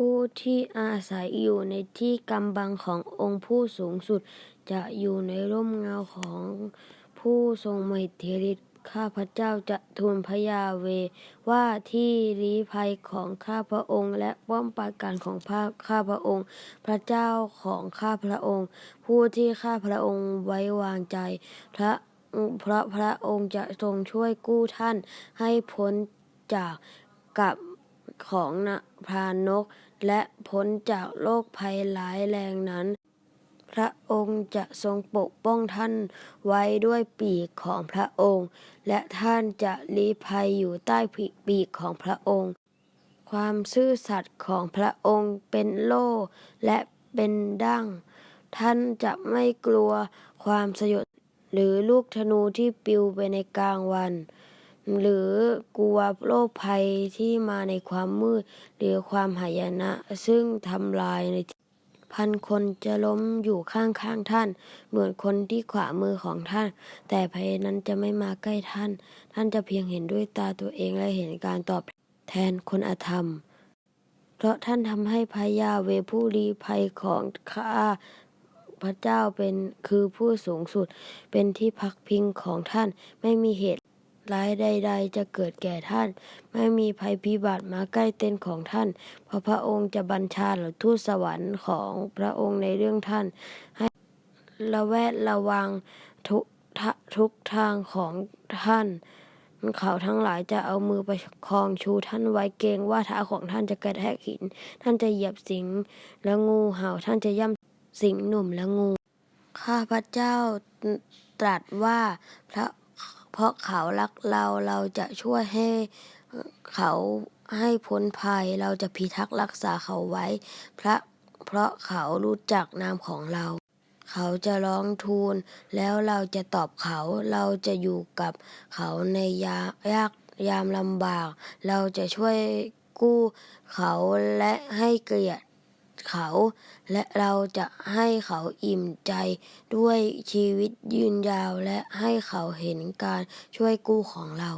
ผู้ที่อาศัยอยู่ในที่กำบังขององค์ผู้สูงสุด จะอยู่ในร่มเงาของผู้ทรงมหิทธิฤทธิ์ข้าพเจ้าจะทูลพระยาเวว่าที่ลี้ภัยของข้าพระองค์ และป้อมปราการของพระข้าพระองค์ พระเจ้าของข้าพระองค์ ผู้ที่ข้าพระองค์ไว้วางใจ พระเพราะพระองค์จะทรงช่วยกู้ท่านให้พ้นจากกับ ของนพรานก และพ้นจากโรคภัยร้ายแรงนั้น พระองค์จะทรงปกป้องท่านไว้ด้วยปีกของพระองค์ และท่านจะลี้ภัยอยู่ใต้ปีกของพระองค์ ความซื่อสัตย์ของพระองค์เป็นโล่และเป็นดั้งท่านจะไม่กลัวความสยดหรือลูกธนูที่ปิวไปในกลางวัน หรือกลัวโรคภัยที่มาในความมืด หรือความหายนะ ซึ่งทำลายในที่พันคนจะล้มอยู่ข้างๆท่าน เหมือนคนที่ขวามือของท่าน แต่ภัยนั้นจะไม่มาใกล้ท่าน ท่านจะเพียงเห็นด้วยตาตัวเองและเห็นการตอบแทนคนอธรรม เพราะท่านทำให้พระยาเวผู้ลี้ภัยของข้าพระเจ้าเป็นคือผู้สูงสุดเป็นที่พักพิงของท่านไม่มีเหตุ ร้ายใด ๆ จะเกิดแก่ท่าน ไม่มีภัยพิบัติมาใกล้เต็นท์ของท่าน เพราะพระองค์จะบัญชาเหล่าทูตสวรรค์ของพระองค์ในเรื่องท่าน ให้ระแวดระวังทุกทะทุกทางของท่านเขาทั้งหลายจะเอามือประคองชูท่านไว้เกรงว่าเท้าของท่านจะกระแทกหิน ท่านจะเหยียบสิงและงูเห่าท่านจะย่ำสิงหนุ่มและงู ข้าพระเจ้าตรัสว่าพระ เพราะเขารักเราเราจะช่วยให้เขาให้พ้นภัยเราจะพิทักษ์รักษาเขาไว้ พระเพราะเขารู้จักนามของเรา เขาจะร้องทูล แล้วเราจะตอบเขา เราจะอยู่กับเขาในยายากยามลำบาก เราจะช่วยกู้เขาและให้เกียรติ เขา และเราจะให้เขาอิ่มใจด้วยชีวิตยืนยาว และให้เขาเห็นการช่วยกู้ของเรา